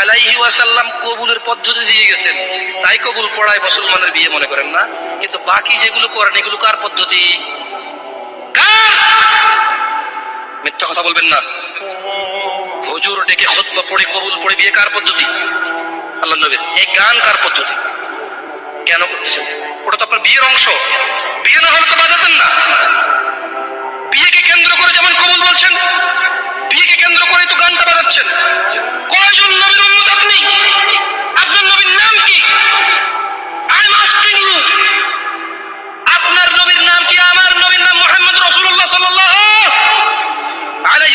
আলাইহি ওয়াসাল্লাম কবুলের পদ্ধতি দিয়ে গেছেন। তাই কবুল পড়ায় মুসলমানের বিয়ে মনে করেন না। কিন্তু বাকি যেগুলো করেন, এগুলো কার পদ্ধতি? মিথ্যা কথা বলবেন না। হুজুর ডেকে খুতবা পড়ে, কবুল পড়ে বিয়ে কার পদ্ধতি? আল্লাহ নবীর। এই গান কার পদ্ধতি? কেন করতেছেন? ওটা তো আপনার বিয়ের অংশ। বিয়ে না হলে তো বাজাতেন না। বিয়েকে কেন্দ্র করে যেমন কবুল বলছেন, বিয়েকে কেন্দ্র করে তো গানটা বাজাচ্ছেন।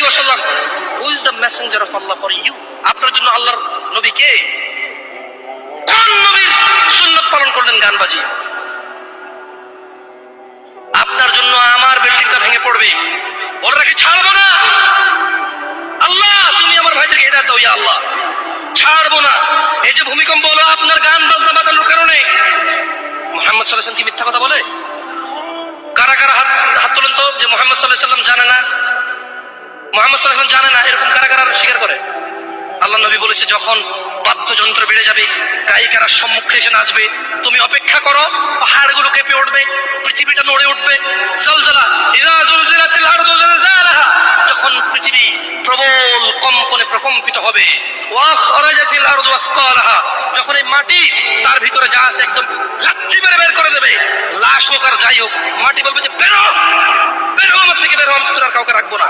Who is the messenger of Allah for you আপনার জন্য আল্লাহর নবী কে? কোন নবীর সুন্নাত পালন করলেন গান বাজিয়ে আপনার জন্য আমার বিল্ডিংটা ভেঙে পড়বে। বলে রাখি, ছাড়বো না। আল্লাহ, তুমি আমার ভাইদেরকে হেদায়ত দাও, ইয়া আল্লাহ। ছাড়বো না। এই যে ভূমিকম্প হলো, আপনার গান বাজনা বাজানোর কারণে। মোহাম্মদ সাল্লাহ কি মিথ্যা কথা বলে? কারা কারা হাত হাত তোলেন তো? যে মোহাম্মদ সাল্লাহ সাল্লাম জানে না। মোহাম্মদ জানে না এরকম কারা কারা স্বীকার করে। আল্লাহ নবী বলেছে, যখন বাদ্যযন্ত্র বেড়ে যাবে গায়িকারা সম্মুখে এসে নাচবে, তুমি অপেক্ষা করো, পাহাড়গুলো কেঁপে উঠবে, পৃথিবীটা নড়ে উঠবে। যখন পৃথিবী প্রবল কম্পনে প্রকম্পিত হবে যখন এই মাটি তার ভিতরে যা আছে একদম লাচ্ছি মেরে বের করে দেবে, লাশ হোক আর যাই হোক, মাটি বলবে যে, বেরো বেরো আমার থেকে, বেরো আমি কাউকে রাখব না।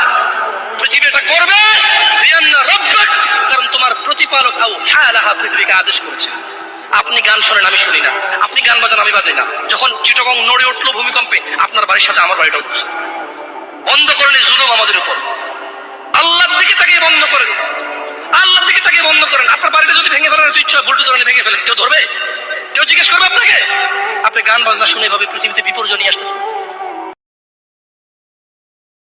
প্রতিপালক আও হালাহা পৃথিবীকে আদেশ করেছে। আপনি গান শোনেন, আমি শুনি না। আপনি গান বাজান, আমি বাজাই না। যখন চিটগং নড়ে উঠল ভূমিকম্পে, আপনার বাড়ির সাথে আমার বাড়িটা উঠছে। বন্ধ করেন এই জুলুম আমাদের উপর। আল্লাহর দিকে তাকিয়ে বন্ধ করেন আল্লাহর দিকে তাকিয়ে বন্ধ করেন। আপনার বাড়িটা যদি ভেঙে ফেলার ইচ্ছা বুলটু ধরনের ভেঙে ফেলেন। কেউ ধরবে? কেউ জিজ্ঞেস করবে আপনাকে? আপনি গান বাজনা শুনে ভাবে পৃথিবীতে বিপর্যয় নিয়ে আসতেছেন।